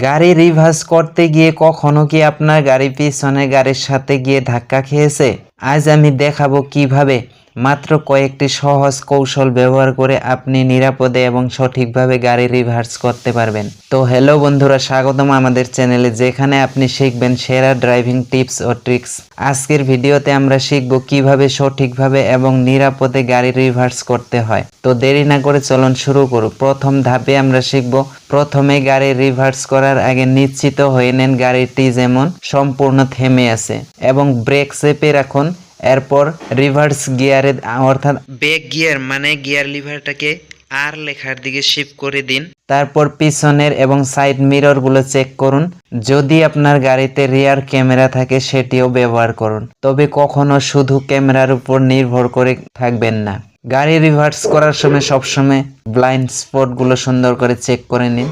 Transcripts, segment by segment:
গাড়ি রিভার্স করতে গিয়ে কখনো কি আপনার গাড়ি পিছনে গাড়ির সাথে গিয়ে ধাক্কা খেয়েছে? আজ আমি দেখাবো কীভাবে। মাত্র কয়েকটি সহজ কৌশল ব্যবহার করে আপনি নিরাপদে এবং সঠিকভাবে গাড়ি রিভার্স করতে পারবেন। তো হ্যালো বন্ধুরা, স্বাগতম আমাদের চ্যানেলে যেখানে আপনি শিখবেন সেরা ড্রাইভিং টিপস ও ট্রিক্স আজকের ভিডিওতে আমরা শিখব কীভাবে সঠিকভাবে এবং নিরাপদে গাড়ি রিভার্স করতে হয়। তো দেরি না করে চলুন শুরু করু প্রথম ধাপে আমরা শিখব, প্রথমে গাড়ি রিভার্স করার আগে নিশ্চিত হয়ে নেন গাড়িটি যেমন সম্পূর্ণ থেমে আছে এবং ব্রেক চেপে রাখুন। এরপর রিভার্স গিয়ারে অর্থাৎ ব্যাক গিয়ার মানে গিয়ার লিভারটাকে আর লেখার দিকে শিফট করে দিন। তারপর পিছনের এবং সাইড মিররগুলো চেক করুন। যদি আপনার গাড়িতে রিয়ার ক্যামেরা থাকে সেটিও ব্যবহার করুন। তবে কখনো শুধু ক্যামেরার উপর নির্ভর করে থাকবেন না। গাড়ি রিভার্স করার সময় সবসময় ব্লাইন্ড স্পটগুলো সুন্দর করে চেক করে নিন।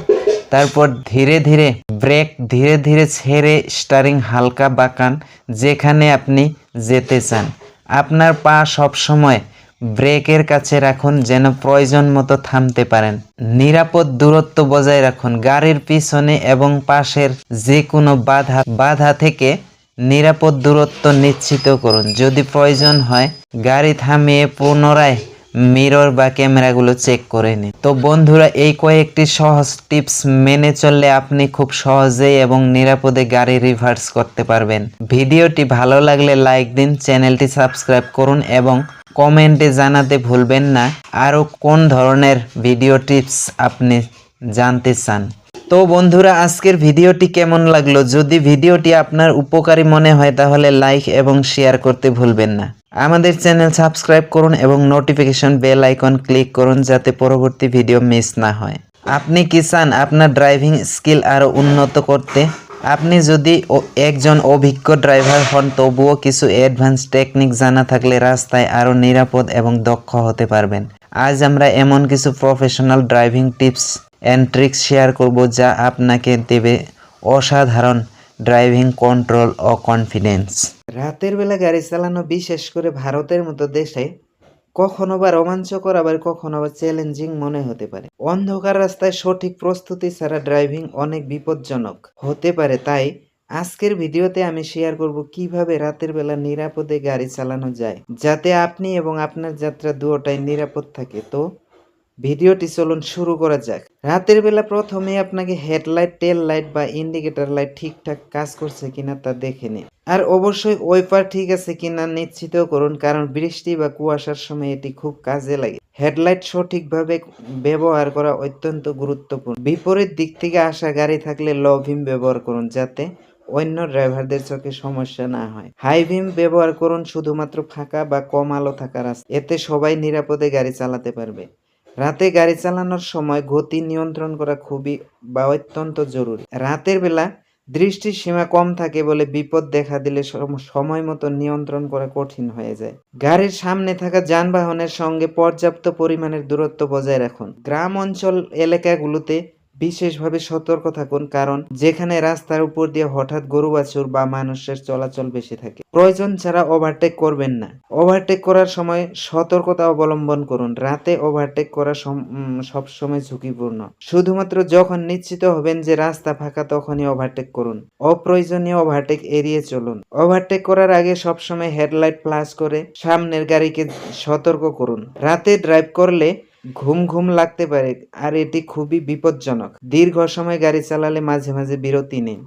তারপর ধীরে ধীরে ব্রেক, ধীরে ধীরে ছেড়ে স্টারিং হালকা বাঁকান যেখানে আপনি যেতে চান। আপনার পা সবসময় ব্রেকের কাছে রাখুন যেন প্রয়োজন মতো থামতে পারেন। নিরাপদ দূরত্ব বজায় রাখুন। গাড়ির পিছনে এবং পাশের যে কোনো বাধা বাধা থেকে নিরাপদ দূরত্ব নিশ্চিত করুন। যদি প্রয়োজন হয়, গাড়ি থামিয়ে পুনরায় মিরর বা ক্যামেরাগুলো চেক করে নিন। তো বন্ধুরা, এই কয়েকটি সহজ টিপস মেনে চললে আপনি খুব সহজেই এবং নিরাপদে গাড়ি রিভার্স করতে পারবেন। ভিডিওটি ভালো লাগলে লাইক দিন, চ্যানেলটি সাবস্ক্রাইব করুন এবং কমেন্টে জানাতে ভুলবেন না। আরও কোন ধরনের ভিডিও টিপস আপনি জানতে চান? তো বন্ধুরা, আজকের ভিডিওটি কেমন লাগল? যদি ভিডিওটি আপনার উপকারী মনে হয় তাহলে লাইক এবং শেয়ার করতে ভুলবেন না। আমাদের চ্যানেল সাবস্ক্রাইব করুন এবং নোটিফিকেশন বেল আইকন ক্লিক করুন যাতে পরবর্তী ভিডিও মিস না হয়। আপনি কি চান আপনার ড্রাইভিং স্কিল আরও উন্নত করতে? আপনি যদি একজন অভিজ্ঞ ড্রাইভার হন, তবুও কিছু অ্যাডভান্স টেকনিক জানা থাকলে রাস্তায় আরও নিরাপদ এবং দক্ষ হতে পারবেন। আজ আমরা এমন কিছু professional driving tips and tricks share করব যা আপনাকে দেবে অসাধারণ ড্রাইভিং কন্ট্রোল ও কনফিডেন্স রাতের বেলা গাড়ি চালানো বিশেষ করে ভারতের মতো দেশে কখনো বা রোমাঞ্চকর, আবার কখনো বা চ্যালেঞ্জিং মনে হতে পারে। অন্ধকার রাস্তায় সঠিক প্রস্তুতি ছাড়া ড্রাইভিং অনেক বিপজ্জনক হতে পারে। তাই আজকের ভিডিওতে আমি শেয়ার করব কীভাবে রাতের বেলা নিরাপদে গাড়ি চালানো যায়, যাতে আপনি এবং আপনার যাত্রা দুটোটাই নিরাপদ থাকে। তো ভিডিওটি চলুন শুরু করা যাক। রাতের বেলা প্রথমে আপনাকে হেডলাইট, টেল লাইট বা ইন্ডিকেটর লাইট ঠিকঠাক কাজ করছে কিনা তা দেখে নিন। আর অবশ্যই ওয়েপার ঠিক আছে কিনা নিশ্চিত করুন, কারণ বৃষ্টি বা কুয়াশার সময় এটি খুব কাজে লাগে। হেডলাইট সঠিকভাবে ব্যবহার করা অত্যন্ত গুরুত্বপূর্ণ। বিপরীত দিক থেকে আসা গাড়ি থাকলে লো ভিম ব্যবহার করুন, যাতে অন্য ড্রাইভারদের চোখে সমস্যা না হয়। হাই ভিম ব্যবহার করুন, শুধুমাত্র ফাঁকা বা কম আলো থাকা রাস্তা। এতে সবাই নিরাপদে গাড়ি চালাতে পারবে। রাতে গাড়ি চালানোর সময় গতি নিয়ন্ত্রণ করা খুবই বা অত্যন্ত জরুরি। রাতের বেলা দৃষ্টির সীমা কম থাকে বলে বিপদ দেখা দিলে সময় মতো নিয়ন্ত্রণ করা কঠিন হয়ে যায়। গাড়ির সামনে থাকা যানবাহনের সঙ্গে পর্যাপ্ত পরিমাণের দূরত্ব বজায় রাখুন। গ্রাম অঞ্চল এলাকাগুলোতে বিশেষভাবে সতর্ক থাকুন, কারণ যেখানে রাস্তার উপর দিয়ে হঠাৎ গরু বাছুর বা মানুষের চলাচল বেশি থাকে, প্রয়োজন ছাড়া ওভারটেক করবেন না। ওভারটেক করার সময় সতর্কতা অবলম্বন করুন। রাতে ওভারটেক করা সবসময় ঝুঁকিপূর্ণ। শুধুমাত্র যখন নিশ্চিত হবেন যে রাস্তা ফাঁকা, তখনই ওভারটেক করুন। অপ্রয়োজনীয় ওভারটেক এড়িয়ে চলুন। ওভারটেক করার আগে সবসময় হেডলাইট ফ্লাশ করে সামনের গাড়িকে সতর্ক করুন। রাতে ড্রাইভ করলে ঘুম ঘুম লাগতে পারে, আর এটি খুবই বিপজ্জনক। দীর্ঘ সময় গাড়ি চালালে মাঝে মাঝে বিরতি নিন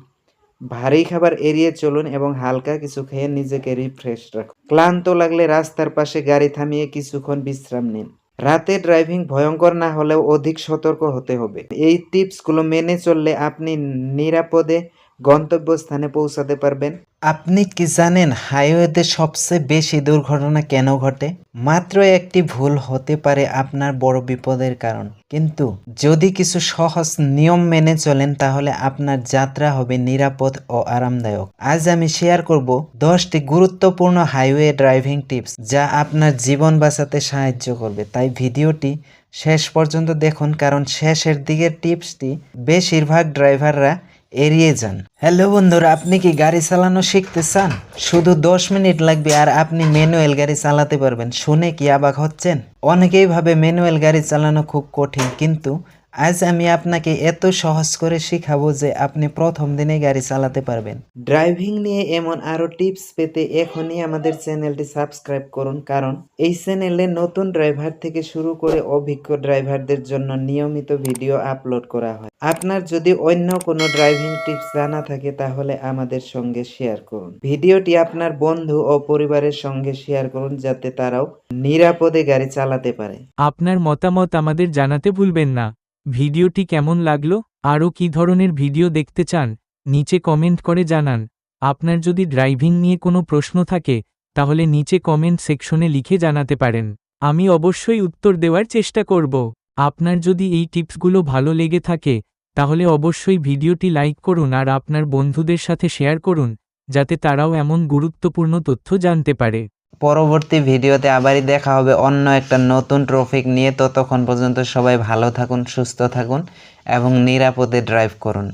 ভারী খাবার এড়িয়ে চলুন এবং হালকা কিছু খেয়ে নিজেকে রিফ্রেশ রাখুন। ক্লান্ত লাগলে রাস্তার পাশে গাড়ি থামিয়ে কিছুক্ষণ বিশ্রাম নিন। রাতে ড্রাইভিং ভয়ঙ্কর না হলেও অধিক সতর্ক হতে হবে। এই টিপসগুলো মেনে চললে আপনি নিরাপদে গন্তব্যস্থানে পৌঁছাতে পারবেন। আপনি কি জানেন হাইওয়েতে সবচেয়ে বেশি দুর্ঘটনা কেন ঘটে? মাত্র একটি ভুল হতে পারে আপনার বড় বিপদের কারণ। কিন্তু যদি কিছু সহজ নিয়ম মেনে চলেন, তাহলে আপনার যাত্রা হবে নিরাপদ ও আরামদায়ক। আজ আমি শেয়ার করব দশটি গুরুত্বপূর্ণ হাইওয়ে ড্রাইভিং টিপস যা আপনার জীবন বাঁচাতে সাহায্য করবে। তাই ভিডিওটি শেষ পর্যন্ত দেখুন, কারণ শেষের দিকের টিপসটি বেশিরভাগ ড্রাইভাররা এড়িয়ে যান। হ্যালো বন্ধুরা, আপনি কি গাড়ি চালানো শিখতে চান? শুধু দশ মিনিট লাগবে আর আপনি ম্যানুয়াল গাড়ি চালাতে পারবেন। শুনে কি অবাক হচ্ছেন? অনেকেই ভাবে ম্যানুয়াল গাড়ি চালানো খুব কঠিন, কিন্তু আজ আমি আপনাকে এত সহজ করে শেখাবো যে আপনি প্রথম দিনে গাড়ি চালাতে পারবেন। ড্রাইভিং নিয়ে এমন আরও টিপস পেতে এখনই আমাদের চ্যানেলটি সাবস্ক্রাইব করুন, কারণ এই চ্যানেলে নতুন ড্রাইভার থেকে শুরু করে অভিজ্ঞ ড্রাইভারদের জন্য নিয়মিত ভিডিও আপলোড করা হয়। আপনার যদি অন্য কোনো ড্রাইভিং টিপস জানা থাকে, তাহলে আমাদের সঙ্গে শেয়ার করুন। ভিডিওটি আপনার বন্ধু ও পরিবারের সঙ্গে শেয়ার করুন, যাতে তারাও নিরাপদে গাড়ি চালাতে পারে। আপনার মতামত আমাদের জানাতে ভুলবেন না। ভিডিওটি কেমন লাগল? আরও কী ধরনের ভিডিও দেখতে চান? নিচে কমেন্ট করে জানান। আপনার যদি ড্রাইভিং নিয়ে কোনো প্রশ্ন থাকে, তাহলে নিচে কমেন্ট সেকশনে লিখে জানাতে পারেন। আমি অবশ্যই উত্তর দেওয়ার চেষ্টা করব। আপনার যদি এই টিপসগুলো ভালো লেগে থাকে, তাহলে অবশ্যই ভিডিওটি লাইক করুন আর আপনার বন্ধুদের সাথে শেয়ার করুন, যাতে তারাও এমন গুরুত্বপূর্ণ তথ্য জানতে পারে। পরবর্তী ভিডিওতে আবারই দেখা হবে অন্য একটা নতুন ট্রফিক নিয়ে। ততক্ষণ পর্যন্ত সবাই ভালো থাকুন, সুস্থ থাকুন এবং নিরাপদে ড্রাইভ করুন।